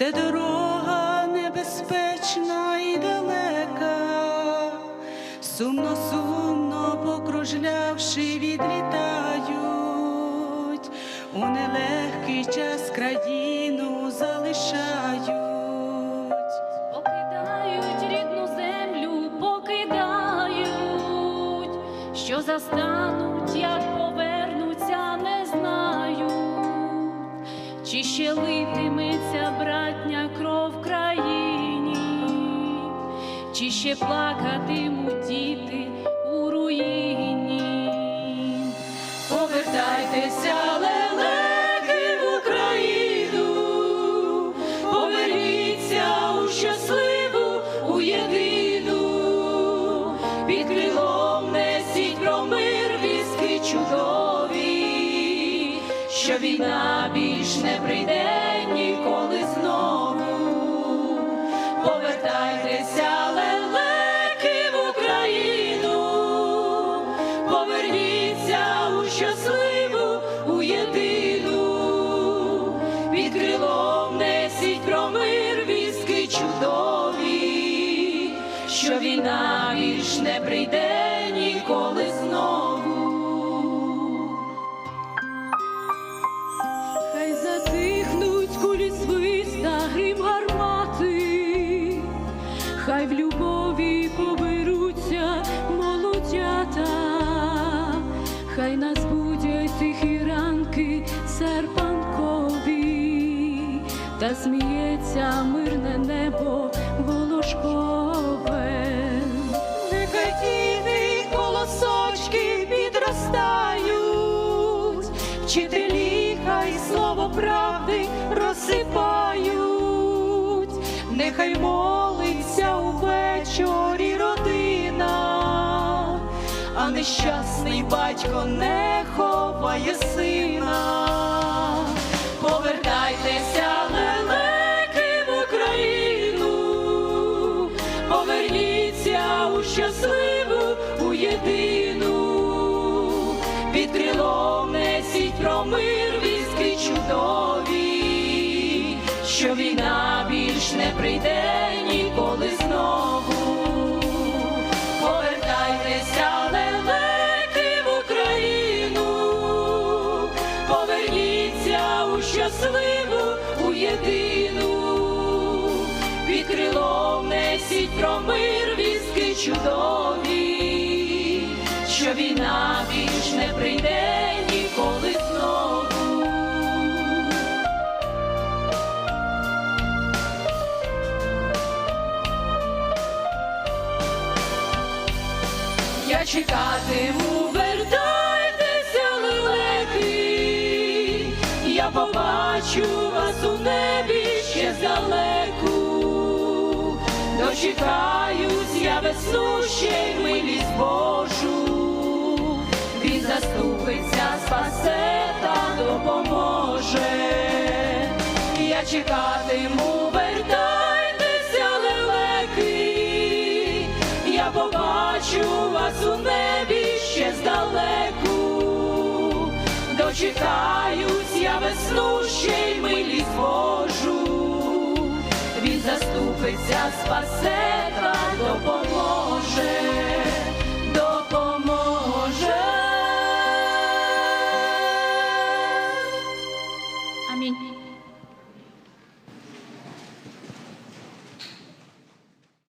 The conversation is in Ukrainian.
де дорога небезпечна і далека, сумно, сумно покружлявши, відлітають, у нелегкий час країну залишають. Що застануть, як чи ще литиметься братня кров в країні, чи ще плакатимуть діти у руїні. Повертайтеся, лелеки, в Україну, поверніться у щасливу, у єдину, під крилом що війна більш не прийде ніколи хай в любові поберуться молодята, хай нас будять тихі ранки серпанкові, та сміється мирне небо волошкове. Нехай діти колосочки підростають, нещасний батько не ховає сина. Повертайтеся, лелеки, в Україну, поверніться у щасливу, у єдину, під крилом несіть про мир вістки чудові, що війна більш не прийде щасливу, у єдину, під крилом несіть про мир вістки чудові, що війна більш не прийде ніколи знову. Я чекатиму, побачу вас у небі ще здалеку, дочекаюсь я весну ще й милість Божу, він заступиться, спасе та допоможе. Я чекатиму, вертайтеся, лелеки, я побачу вас у небі ще здалеку, дочекаюсь я весну й милі зможу, він заступиться, спасе та допоможе, допоможе. Амінь.